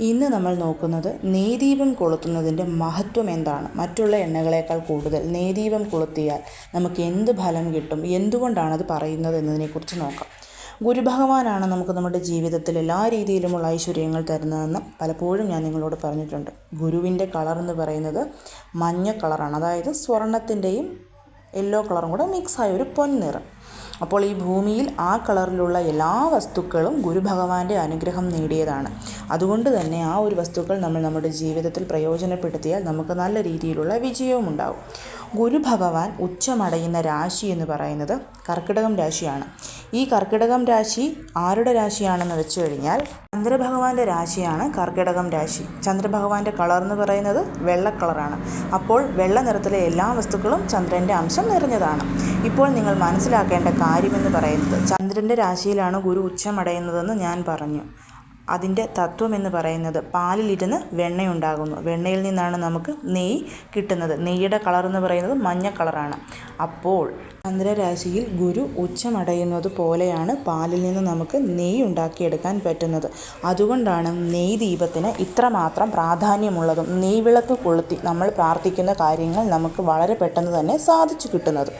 ഇന്ന് നമ്മൾ നോക്കുന്നത് നെയ്ദീപം കൊളുത്തുന്നതിന്റെ മഹത്വം എന്താണ്? മറ്റുള്ള എണ്ണകളേക്കാൾ കൂടുതൽ നെയ്ദീപം കൊളുത്തിയാൽ നമുക്ക് എന്ത് ഫലം കിട്ടും? എന്തുകൊണ്ടാണത് പറയുന്നത് എന്നതിനെക്കുറിച്ച് നോക്കാം. ഗുരുഭഗവാനാണ് നമുക്ക് നമ്മുടെ ജീവിതത്തിൽ എല്ലാ രീതിയിലുമുള്ള ഐശ്വര്യങ്ങൾ തരുന്നതെന്ന് പലപ്പോഴും ഞാൻ നിങ്ങളോട് പറഞ്ഞിട്ടുണ്ട്. ഗുരുവിന്റെ കളർ എന്ന് പറയുന്നത് മഞ്ഞ കളറാണ്. അതായത് സ്വർണത്തിന്റെയും യെല്ലോ കളറും കൂടെ മിക്സായ ഒരു പൊൻനിറം. അപ്പോൾ ഈ ഭൂമിയിൽ ആ കളറിലുള്ള എല്ലാ വസ്തുക്കളും ഗുരുഭഗവാന്റെ അനുഗ്രഹം നേടിയതാണ്. അതുകൊണ്ട് തന്നെ ആ ഒരു വസ്തുക്കൾ നമ്മൾ നമ്മുടെ ജീവിതത്തിൽ പ്രയോജനപ്പെടുത്തിയാൽ നമുക്ക് നല്ല രീതിയിലുള്ള വിജയവും ഉണ്ടാകും ഗുരുഭഗവാൻ ഉച്ചമടയുന്ന രാശി എന്ന് പറയുന്നത് കർക്കിടകം രാശിയാണ്. ഈ കർക്കിടകം രാശി ആരുടെ രാശിയാണെന്ന് വെച്ച് കഴിഞ്ഞാൽ ചന്ദ്രഭഗവാന്റെ രാശിയാണ് കർക്കിടകം രാശി. ചന്ദ്രഭഗവാന്റെ കളർ എന്ന് പറയുന്നത് വെള്ള കളറാണ് അപ്പോൾ വെള്ള നിറത്തിലെ എല്ലാ വസ്തുക്കളും ചന്ദ്രന്റെ അംശം നിറഞ്ഞതാണ്. ഇപ്പോൾ നിങ്ങൾ മനസ്സിലാക്കേണ്ട കാര്യമെന്ന് പറയുന്നത് ചന്ദ്രന്റെ രാശിയിലാണ് ഗുരു ഉച്ചമടയുന്നതെന്ന് ഞാൻ പറഞ്ഞു. അതിന്റെ തത്വം എന്ന് പറയുന്നത് പാലിലിരുന്ന് വെണ്ണയുണ്ടാകുന്നു. വെണ്ണയിൽ നിന്നാണ് നമുക്ക് നെയ്യ് കിട്ടുന്നത്. നെയ്യുടെ കളർ എന്ന് പറയുന്നത് മഞ്ഞ കളറാണ് അപ്പോൾ ചന്ദ്രരാശിയിൽ ഗുരു ഉച്ചമടയുന്നത് പോലെയാണ് പാലിൽ നിന്ന് നമുക്ക് നെയ്യ് ഉണ്ടാക്കിയെടുക്കാൻ പറ്റുന്നത്. അതുകൊണ്ടാണ് നെയ് ദീപത്തിന് ഇത്രമാത്രം പ്രാധാന്യമുള്ളതും നെയ്യ് വിളക്ക് കൊളുത്തി നമ്മൾ പ്രാർത്ഥിക്കുന്ന കാര്യങ്ങൾ നമുക്ക് വളരെ പെട്ടെന്ന് തന്നെ സാധിച്ചു കിട്ടുന്നത്.